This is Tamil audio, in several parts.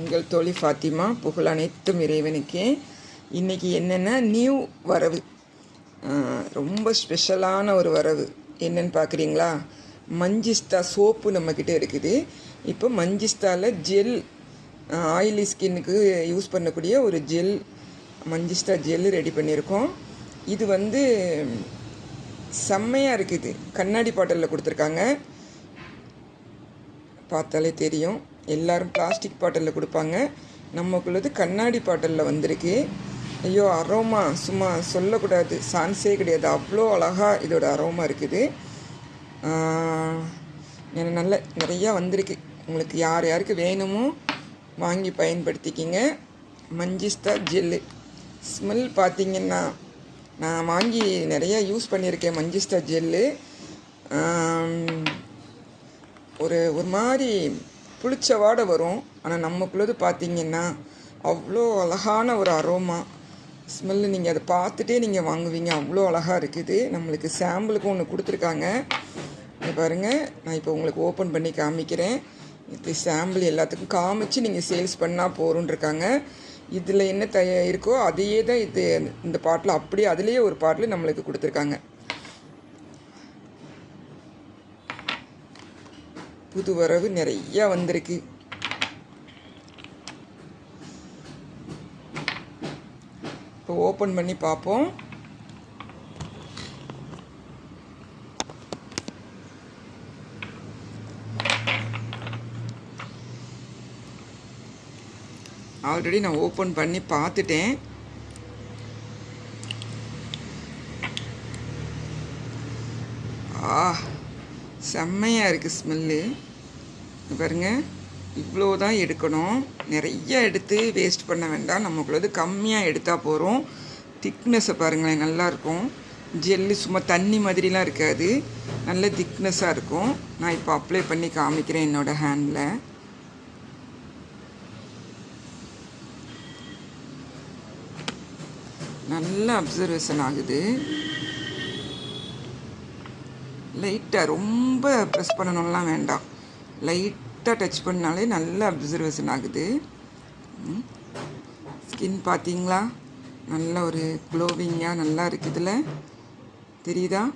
உங்கள் தோழி ஃபாத்திமா புகழ் அனைத்தும் இறைவனுக்கே. இன்றைக்கி என்னென்னா நியூ வரவு. ரொம்ப ஸ்பெஷலான ஒரு வரவு. என்னென்னு பார்க்குறீங்களா மஞ்சிஸ்தா சோப்பு நம்மக்கிட்ட இருக்குது. இப்போ மஞ்சிஸ்தாவில் ஜெல் ஆயிலி ஸ்கின்னுக்கு யூஸ் பண்ணக்கூடிய ஒரு ஜெல் மஞ்சிஸ்தா ஜெல் ரெடி பண்ணியிருக்கோம். இது வந்து செம்மையாக இருக்குது. கண்ணாடி பாட்டிலில் கொடுத்துருக்காங்க. பார்த்தாலே தெரியும். எல்லாரும் பிளாஸ்டிக் பாட்டிலில் கொடுப்பாங்க. நமக்குள்ளது கண்ணாடி பாட்டிலில் வந்திருக்கு. ஐயோ அரோமா சும்மா சொல்லக்கூடாது. சான்ஸே கிடையாது. அவ்வளோ அழகாக இதோட அரோமா இருக்குது. எனக்கு நல்ல நிறையா வந்திருக்கு. உங்களுக்கு யார் யாருக்கு வேணுமோ வாங்கி பயன்படுத்திக்கிங்க. மஞ்சிஸ்தா ஜெல்லு. ஸ்மெல் பார்த்தீங்கன்னா நான் வாங்கி நிறையா யூஸ் பண்ணியிருக்கேன் மஞ்சிஸ்தா ஜெல்லு. ஒரு ஒரு மாதிரி புளிச்ச வாடை வரும். ஆனால் நமக்குள்ளது பார்த்தீங்கன்னா அவ்வளோ அழகான ஒரு அரோமா. ஸ்மெல்லு நீங்கள் அதை பார்த்துட்டே நீங்கள் வாங்குவீங்க. அவ்வளோ அழகாக இருக்குது. நம்மளுக்கு சாம்பிளுக்கு ஒன்று கொடுத்துருக்காங்க. இங்க பாருங்கள் நான் இப்போ உங்களுக்கு ஓப்பன் பண்ணி காமிக்கிறேன். இது சாம்பிள் எல்லாத்துக்கும் காமிச்சு நீங்கள் சேல்ஸ் பண்ணால் போகிறோன்னு இருக்காங்க இதில் என்ன தய இருக்கோ அதையே தான் இது இந்த பாட்டில் அப்படியே அதுலேயே ஒரு பாட்டில் நம்மளுக்கு கொடுத்துருக்காங்க. புது வரவு நிறையா வந்திருக்கு. இப்போ ஓப்பன் பண்ணி பார்ப்போம். ஆல்ரெடி நான் ஓப்பன் பண்ணி பார்த்துட்டேன். ஆ செம்மையாக இருக்குது ஸ்மெல்லு. பாருங்க இவ்வளோ தான் எடுக்கணும். நிறைய எடுத்து வேஸ்ட் பண்ண வேண்டாம். நமக்குள்ளது கம்மியாக எடுத்தால் போகிறோம் திக்னஸை பாருங்களேன் நல்லாயிருக்கும் ஜெல்லு சும்மா தண்ணி மாதிரிலாம் இருக்காது. நல்ல திக்னஸாக இருக்கும். நான் இப்போ அப்ளை பண்ணி காமிக்கிறேன் என்னோடய ஹேண்டில் நல்ல அப்சர்வேஷன் ஆகுது. லைட்டாக ரொம்ப ப்ரெஸ் பண்ணணும்லாம் வேண்டாம். லைட்டாக டச் பண்ணாலே நல்ல அப்சர்வேஷன் ஆகுது. ஸ்கின் பார்த்தீங்களா? நல்ல ஒரு க்ளோவிங்காக நல்லா இருக்குதுல தெரியுதா?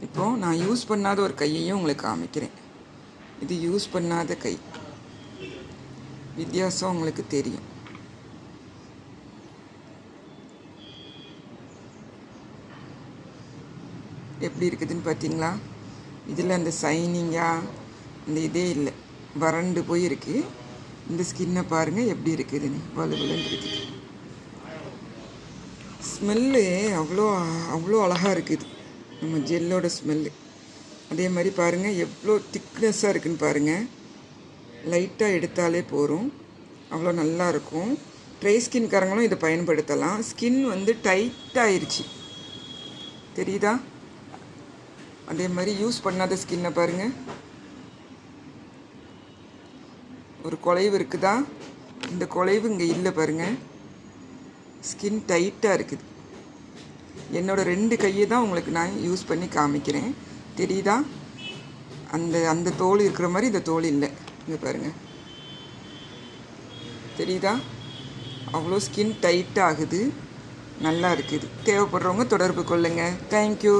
இப்போது நான் யூஸ் பண்ணாத ஒரு கையையும் உங்களுக்கு காமிக்கிறேன். இது யூஸ் பண்ணாத கை. வித்தியாசம் உங்களுக்கு தெரியும். எப்படி இருக்குதுன்னு பார்த்தீங்களா? இதில் அந்த சைனிங்காக அந்த இதே இல்லை. வறண்டு போய் இருக்கு இந்த ஸ்கின்னை பாருங்கள் எப்படி இருக்குதுன்னு. வலுவலுன்னு இருக்குது ஸ்மெல்லு அவ்வளோ அவ்வளோ அழகாக இருக்குது. நம்ம ஜெல்லோட ஸ்மெல்லு அதே மாதிரி பாருங்கள் எவ்வளோ திக்னஸ்ஸாக இருக்குதுன்னு பாருங்கள் லைட்டாக எடுத்தாலே போதும். அவ்வளோ நல்லாயிருக்கும் ட்ரை ஸ்கின்காரங்களும் இதை பயன்படுத்தலாம். ஸ்கின் வந்து டைட்டாகிருச்சு தெரியுதா? அதே மாதிரி யூஸ் பண்ணாத ஸ்கின்னை பாருங்கள் ஒரு குலைவு இருக்குதா? இந்த குலைவு இங்கே இல்லை பாருங்கள் ஸ்கின் டைட்டாக இருக்குது. என்னோடய ரெண்டு கையை தான் உங்களுக்கு நான் யூஸ் பண்ணி காமிக்கிறேன். தெரியுதா? அந்த அந்த தோல் இருக்கிற மாதிரி இந்த தோல் இல்லை. இங்கே பாருங்கள் தெரியுதா? அவ்வளோ ஸ்கின் டைட் ஆகுது. நல்லா இருக்குது. தேவைப்படுறவங்க தொடர்பு கொள்ளுங்கள் தேங்க்யூ